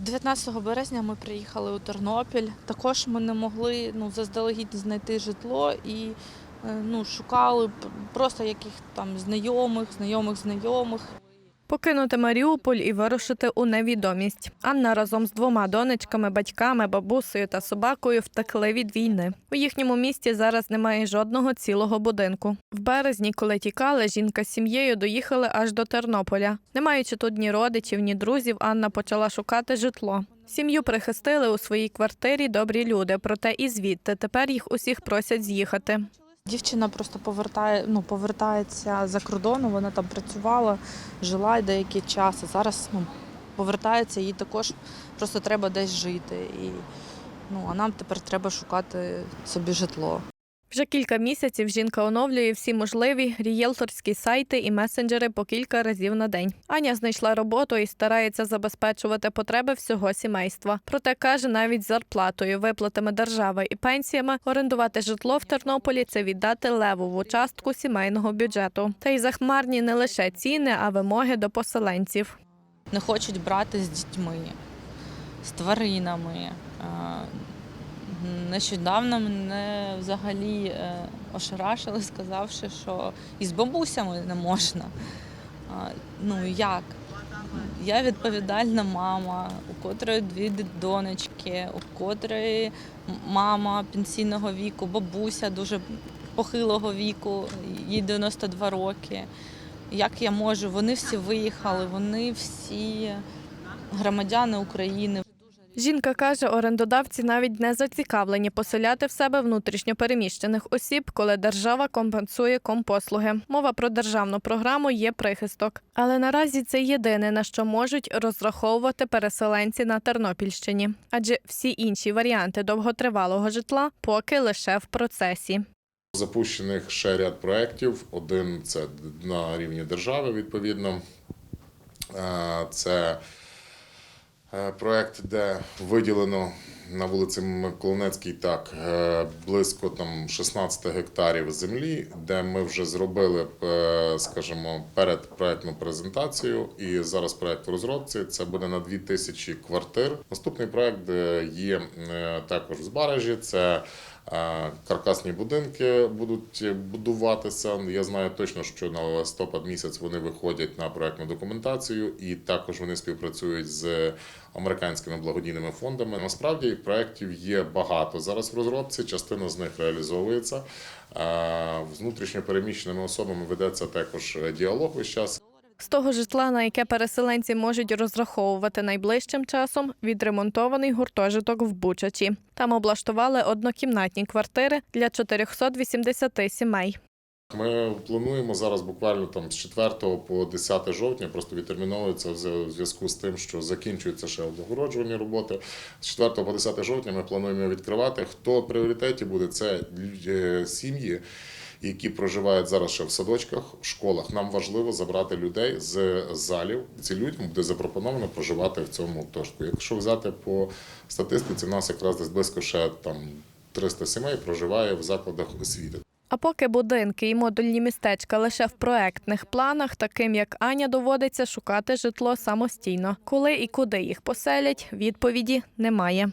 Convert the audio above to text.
19 березня ми приїхали у Тернопіль. Також ми не могли ну, заздалегідь знайти житло і е, ну, шукали просто яких там знайомих, знайомих знайомих. Покинути Маріуполь і вирушити у невідомість. Анна разом з двома донечками, батьками, бабусею та собакою втекли від війни. У їхньому місті зараз немає жодного цілого будинку. В березні, коли тікали, жінка з сім'єю доїхали аж до Тернополя. Не маючи тут ні родичів, ні друзів, Анна почала шукати житло. Сім'ю прихистили у своїй квартирі добрі люди, проте і звідти тепер їх усіх просять з'їхати. Дівчина просто повертає, ну, повертається за кордону, вона там працювала, жила деякий час, а зараз ну, повертається, їй також просто треба десь жити. І, ну, а нам тепер треба шукати собі житло. Вже кілька місяців жінка оновлює всі можливі рієлторські сайти і месенджери по кілька разів на день. Аня знайшла роботу і старається забезпечувати потреби всього сімейства. Проте каже, навіть зарплатою, виплатами держави і пенсіями орендувати житло в Тернополі це віддати левову частку сімейного бюджету. Та й захмарні не лише ціни, а вимоги до поселенців. Не хочуть брати з дітьми, з тваринами. Нещодавно мене взагалі е, ошарашили, сказавши, що і з бабусями не можна. Ну як? Я відповідальна мама, у котрої дві донечки, у котрої мама пенсійного віку, бабуся дуже похилого віку, їй 92 роки. Як я можу? Вони всі виїхали, вони всі громадяни України. Жінка каже, орендодавці навіть не зацікавлені поселяти в себе внутрішньо переміщених осіб, коли держава компенсує компослуги. Мова про державну програму є прихисток. Але наразі це єдине на що можуть розраховувати переселенці на Тернопільщині, адже всі інші варіанти довготривалого житла поки лише в процесі. Запущених ще ряд проєктів. Один це на рівні держави, відповідно. Е, Це е, проєкт, де виділено на вулиці Миколинецькій так е, близько там 16 гектарів землі, де ми вже зробили, е, скажімо, передпроектну презентацію. І зараз проект в розробці. Це буде на 2000 квартир. Наступний проєкт е, є також в Збаражі. Це Каркасні будинки будуть будуватися. Я знаю точно, що на листопад місяць вони виходять на проектну документацію, і також вони співпрацюють з американськими благодійними фондами. Насправді їх проєктів є багато зараз в розробці. Частина з них реалізовується. З внутрішньо переміщеними особами ведеться також діалог весь час. З того житла, на яке переселенці можуть розраховувати найближчим часом, відремонтований гуртожиток в Бучачі. Там облаштували однокімнатні квартири для 480 сімей. Ми плануємо зараз буквально там з 4 по 10 жовтня, просто відтерміновується в зв'язку з тим, що закінчуються ще облагороджувальні роботи. З 4 по 10 жовтня ми плануємо відкривати. Хто в пріоритеті буде, це е, сім'ї. Які проживають зараз ще в садочках, в школах, нам важливо забрати людей з залів. Ці людям буде запропоновано проживати в цьому тошку. Якщо взяти по статистиці, у нас якраз десь близько ще там 300 сімей проживає в закладах освіти. А поки будинки і модульні містечка лише в проектних планах, таким як Аня, доводиться шукати житло самостійно. Коли і куди їх поселять, відповіді немає.